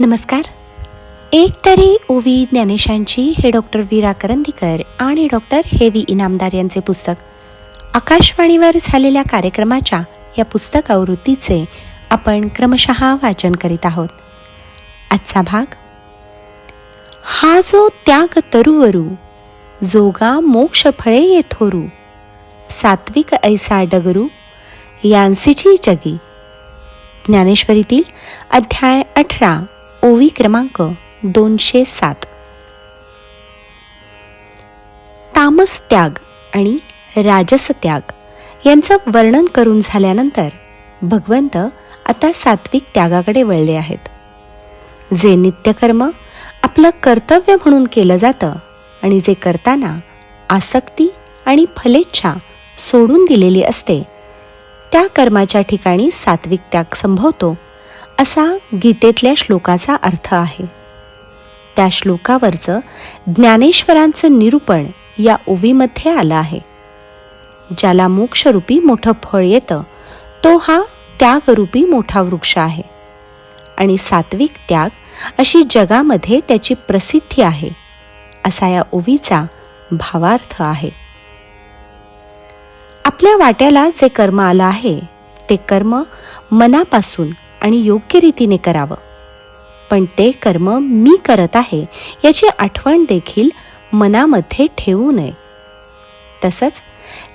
नमस्कार. एक तरी ओवी ज्ञानेशांची हे डॉक्टर वीरा करंदीकर आणि डॉक्टर हेवी इनामदार यांचे पुस्तक आकाशवाणीवर झालेल्या कार्यक्रमाच्या या पुस्तक आवृत्तीचे आपण क्रमशः वाचन करीत आहोत. आजचा भाग हा जो त्याग तरुवरू जोगा मोक्ष फळे येथोरू सात्विक ऐसा डगरू यांसीची जगी. ज्ञानेश्वरीतील अध्याय अठरा. ओवी क्रमांक दोनशे सात. तामस त्याग आणि राजस त्याग यांचं वर्णन करून झाल्यानंतर भगवंत आता सात्विक त्यागाकडे वळले आहेत. जे नित्यकर्म आपलं कर्तव्य म्हणून केलं जातं आणि जे करताना आसक्ती आणि फलेच्छा सोडून दिलेली असते त्या कर्माच्या ठिकाणी सात्विक त्याग संभवतो असा गीतेतल्या श्लोकाचा अर्थ आहे. त्या श्लोकावरचं ज्ञानेश्वरांचं निरूपण या ओवीमध्ये आलं आहे. ज्याला मोक्षरूपी मोठं फळ येतं तो हा त्यागरूपी मोठा वृक्ष आहे. आणि सात्विक त्याग अशी जगामध्ये त्याची प्रसिद्धी आहे असा या ओवीचा भावार्थ आहे. आपल्या वाट्याला जे कर्म आलं आहे ते कर्म मनापासून आणि योग्य रीतीने करावं. पण ते कर्म मी करत आहे याची आठवण देखील मनामध्ये ठेवू नये. तसंच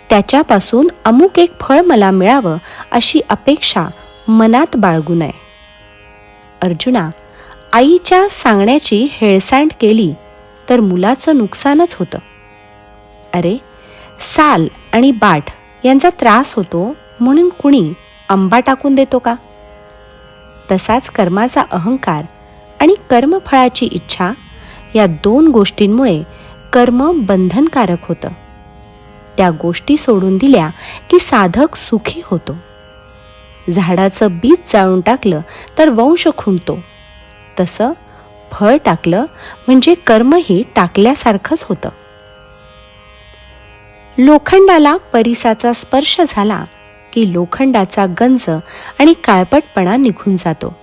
त्याच्यापासून अमुक एक फळ मला मिळावं अशी अपेक्षा मनात बाळगू नये. अर्जुना आईच्या सांगण्याची हेळसांड केली तर मुलाचं नुकसानच होतं. अरे साल आणि बाट यांचा त्रास होतो म्हणून कुणी आंबा टाकून देतो का? तसाच कर्माचा अहंकार आणि कर्मफळाची इच्छा या दोन गोष्टींमुळे कर्म बंधनकारक होतं. त्या गोष्टी सोडून दिल्या की साधक सुखी होतो. झाडाचं बीज जाळून टाकलं तर वंश खुंटतो. तसं फळ टाकलं म्हणजे कर्मही टाकल्यासारखंच होतं. लोखंडाला परिसाचा स्पर्श झाला की लोखंडाचा गंज आणि काळपटपणा निघून जातो.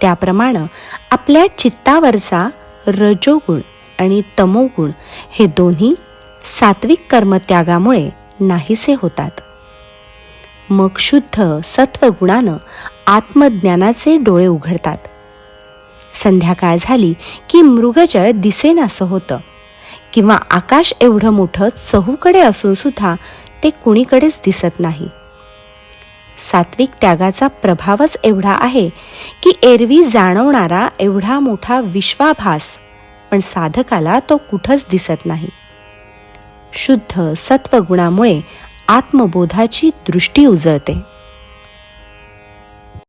त्याप्रमाणे आपल्या चित्तावरचा रजोगुण आणि तमोगुण हे दोन्ही सात्विक कर्मत्यागामुळे नाहीसे होतात. मग शुद्ध सत्वगुणानं आत्मज्ञानाचे डोळे उघडतात. संध्याकाळ झाली की मृगजळ दिसेनासं होतं किंवा आकाश एवढं मोठं चहूकडे असून सुद्धा ते कुणीकडेच दिसत नाही. सात्विक त्यागाचा प्रभावच एवढा आहे की एरवी जाणवणारा एवढा मोठा विश्वाभास पण साधकाला तो कुठंच दिसत नाही. शुद्ध सत्वगुणामुळे आत्मबोधाची दृष्टी उजळते.